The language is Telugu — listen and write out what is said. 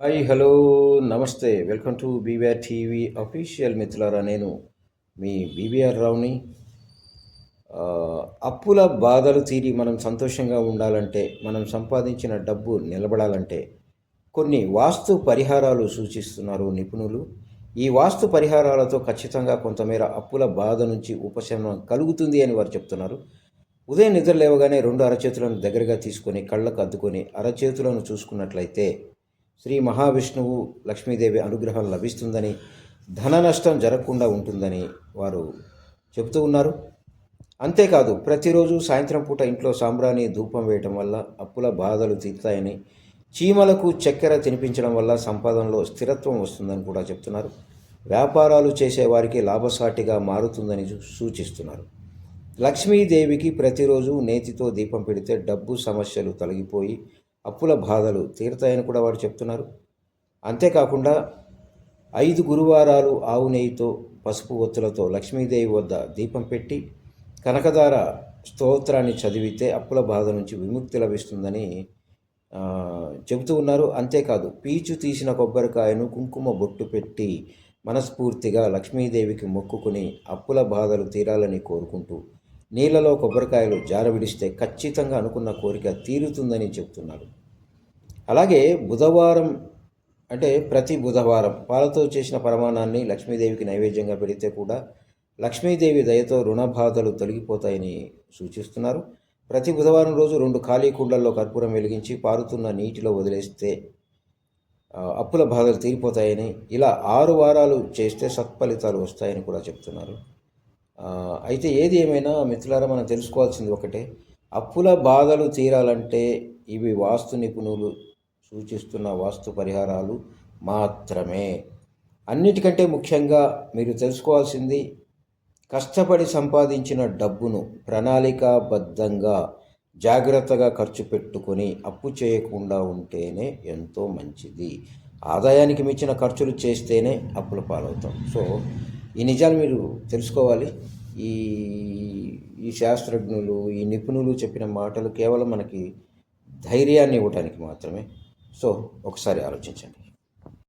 హాయ్ హలో నమస్తే. Welcome to BVR TV official మిత్రులారా నేను మీ బీవీఆర్ రావుని. అప్పుల బాధలు తీరి మనం సంతోషంగా ఉండాలంటే మనం సంపాదించిన డబ్బు నిలబడాలంటే కొన్ని వాస్తు పరిహారాలు సూచిస్తున్నారు నిపుణులు. ఈ వాస్తు పరిహారాలతో ఖచ్చితంగా కొంతమేర అప్పుల బాధ నుంచి ఉపశమనం కలుగుతుంది అని వారు చెప్తున్నారు. ఉదయం నిద్ర లేవగానే రెండు అరచేతులను దగ్గరగా తీసుకొని కళ్ళకు అద్దుకొని అరచేతులను చూసుకున్నట్లయితే శ్రీ మహావిష్ణువు లక్ష్మీదేవి అనుగ్రహం లభిస్తుందని ధన నష్టం జరగకుండా ఉంటుందని వారు చెబుతూ ఉన్నారు. అంతేకాదు ప్రతిరోజు సాయంత్రం పూట ఇంట్లో సాంబ్రాణి ధూపం వేయటం వల్ల అప్పుల బాధలు తీరుతాయని చీమలకు చక్కెర తినిపించడం వల్ల సంపాదనలో స్థిరత్వం వస్తుందని కూడా చెప్తున్నారు. వ్యాపారాలు చేసేవారికి లాభసాటిగా మారుతుందని సూచిస్తున్నారు. లక్ష్మీదేవికి ప్రతిరోజు నేతితో దీపం పెడితే డబ్బు సమస్యలు తొలగిపోయి అప్పుల బాధలు తీరుతాయని కూడా వారు చెప్తున్నారు. అంతేకాకుండా ఐదు గురువారాలు ఆవు నెయ్యితో పసుపు ఒత్తులతో లక్ష్మీదేవి వద్ద దీపం పెట్టి కనకదార స్తోత్రాన్ని చదివితే అప్పుల బాధ నుంచి విముక్తి లభిస్తుందని చెబుతూ ఉన్నారు. అంతేకాదు పీచు తీసిన కొబ్బరికాయను కుంకుమ బొట్టు పెట్టి మనస్ఫూర్తిగా లక్ష్మీదేవికి మొక్కుకుని అప్పుల బాధలు తీరాలని కోరుకుంటూ నీళ్ళలో కొబ్బరికాయలు జారవిడిస్తే ఖచ్చితంగా అనుకున్న కోరిక తీరుతుందని చెబుతున్నారు. అలాగే బుధవారం అంటే ప్రతి బుధవారం పాలతో చేసిన పరమాణాన్ని లక్ష్మీదేవికి నైవేద్యంగా పెడితే కూడా లక్ష్మీదేవి దయతో రుణ బాధలు తొలగిపోతాయని సూచిస్తున్నారు. ప్రతి బుధవారం రోజు రెండు ఖాళీ కుండల్లో కర్పూరం వెలిగించి పారుతున్న నీటిలో వదిలేస్తే అప్పుల బాధలు తీరిపోతాయని ఇలా ఆరు వారాలు చేస్తే సత్ఫలితాలు వస్తాయని కూడా చెప్తున్నారు. అయితే ఏది ఏమైనా మిత్రులారా మనం తెలుసుకోవాల్సింది ఒకటే అప్పుల బాధలు తీరాలంటే ఇవి వాస్తు నిపుణులు సూచిస్తున్న వాస్తు పరిహారాలు మాత్రమే. అన్నిటికంటే ముఖ్యంగా మీరు తెలుసుకోవాల్సింది కష్టపడి సంపాదించిన డబ్బును ప్రణాళికాబద్ధంగా జాగ్రత్తగా ఖర్చు పెట్టుకొని అప్పు చేయకుండా ఉంటేనే ఎంతో మంచిది. ఆదాయానికి మించిన ఖర్చులు చేస్తేనే అప్పుల పాలవుతాం. సో ఈ నిజాలు మీరు తెలుసుకోవాలి. ఈ ఈ శాస్త్రజ్ఞులు ఈ నిపుణులు చెప్పిన మాటలు కేవలం మనకి ధైర్యాన్ని ఇవ్వటానికి మాత్రమే. సో ఒకసారి ఆలోచించండి.